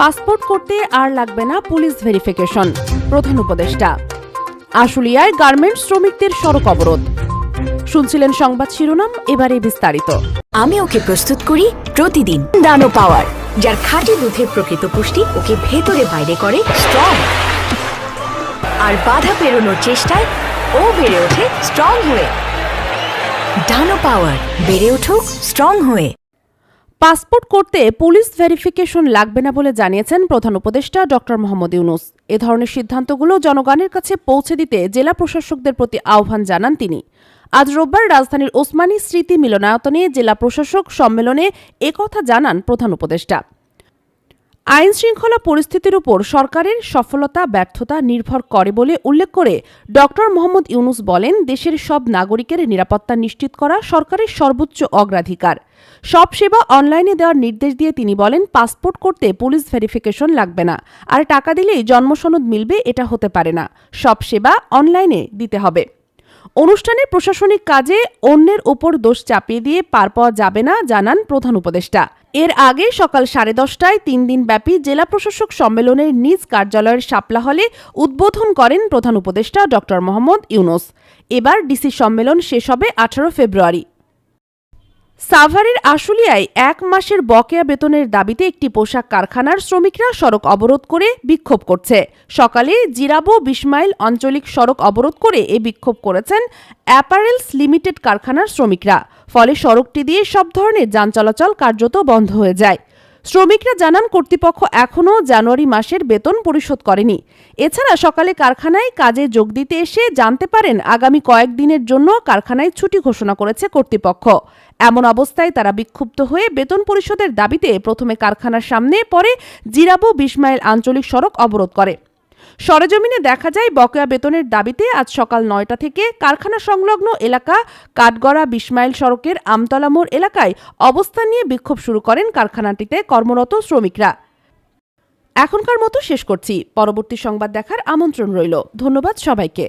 Passport করতে আর লাগবে না পুলিশ ভেরিফিকেশন, প্রধান উপদেষ্টা। আশুলিয়ায় গার্মেন্টস শ্রমিকদের সড়ক অবরোধ। শুনছিলেন সংবাদ শিরোনাম এবারে বিস্তারিত। আমি ওকে প্রস্তুত করি প্রতিদিন। নানো পাওয়ার, যার খাঁটি দুধের প্রকৃত পুষ্টি ওকে ভেতরে বাইরে করে স্ট্রং আর বাধা পেরোনোর চেষ্টায় ও বেড়ে ওঠে স্ট্রং হয়ে। ডানো পাওয়ার, বেড়ে উঠুক স্ট্রং হয়ে। পাসপোর্ট করতে পুলিশ ভেরিফিকেশন লাগবে না বলে জানিয়েছেন প্রধান উপদেষ্টা ডক্টর মোহাম্মদ ইউনুস। এ ধরনের সিদ্ধান্তগুলো জনগণের কাছে পৌঁছে দিতে জেলা প্রশাসকদের প্রতি আহ্বান জানান তিনি। আজ রোববার রাজধানীর ওসমানী স্মৃতি মিলনায়তনে জেলা প্রশাসক সম্মেলনে একথা জানান প্রধান উপদেষ্টা। আইন শৃঙ্খলা পরিস্থিতির উপর সরকারের সফলতা, ব্যর্থতা নির্ভর করে বলে উল্লেখ করে ড মোহাম্মদ ইউনুস বলেন, দেশের সব নাগরিকের নিরাপত্তা নিশ্চিত করা সরকারের সর্বোচ্চ অগ্রাধিকার। সব সেবা অনলাইনে দেওয়ার নির্দেশ দিয়ে তিনি বলেন, পাসপোর্ট করতে পুলিশ ভেরিফিকেশন লাগবে না। আর টাকা দিলেই জন্মসনদ মিলবে, এটা হতে পারে না। সব সেবা অনলাইনে দিতে হবে। অনুষ্ঠানের প্রশাসনিক কাজে অন্যের ওপর দোষ চাপিয়ে দিয়ে পার পাওয়া যাবে না জানান প্রধান উপদেষ্টা। এর আগে সকাল সাড়ে দশটায় তিন দিন ব্যাপী জেলা প্রশাসক সম্মেলনের নিজ কার্যালয়ের শাপলা হলে উদ্বোধন করেন প্রধান উপদেষ্টা ড মোহাম্মদ ইউনুস। এবার ডিসি সম্মেলন শেষ হবে আঠারো ফেব্রুয়ারি। সাভারের আশুলিয়ায় এক মাসের বকেয়া বেতনের দাবিতে একটি পোশাক কারখানার শ্রমিকরা সড়ক অবরোধ করে বিক্ষোভ করছে। সকালে জিরাবো বিসমাইল আঞ্চলিক সড়ক অবরোধ করে এ বিক্ষোভ করেছেন অ্যাপারেলস লিমিটেড কারখানার শ্রমিকরা। ফলে সড়কটি দিয়ে সব ধরনের যান চলাচল কার্যত বন্ধ হয়ে যায়। শ্রমিকরা জানান, কর্তৃপক্ষ এখনও জানুয়ারি মাসের বেতন পরিশোধ করেনি। এছাড়া সকালে কারখানায় কাজে যোগ দিতে এসে জানতে পারেন, আগামী কয়েকদিনের জন্য কারখানায় ছুটি ঘোষণা করেছে কর্তৃপক্ষ। এমন অবস্থায় তারা বিক্ষুব্ধ হয়ে বেতন পরিশোধের দাবিতে প্রথমে কারখানার সামনে পরে জিরাবো বিসমাইল আঞ্চলিক সড়ক অবরোধ করে। সরেজমিনে দেখা যায় বকেয়া বেতনের দাবিতে আজ সকাল নয়টা থেকে কারখানা সংলগ্ন এলাকা কাঠগড়া বিসমাইল সড়কের আমতলা মোড় এলাকায় অবস্থান নিয়ে বিক্ষোভ শুরু করেন কারখানাটিতে কর্মরত শ্রমিকরা। এখনকার মতো শেষ করছি। পরবর্তী সংবাদ দেখার আমন্ত্রণ রইল। ধন্যবাদ সবাইকে।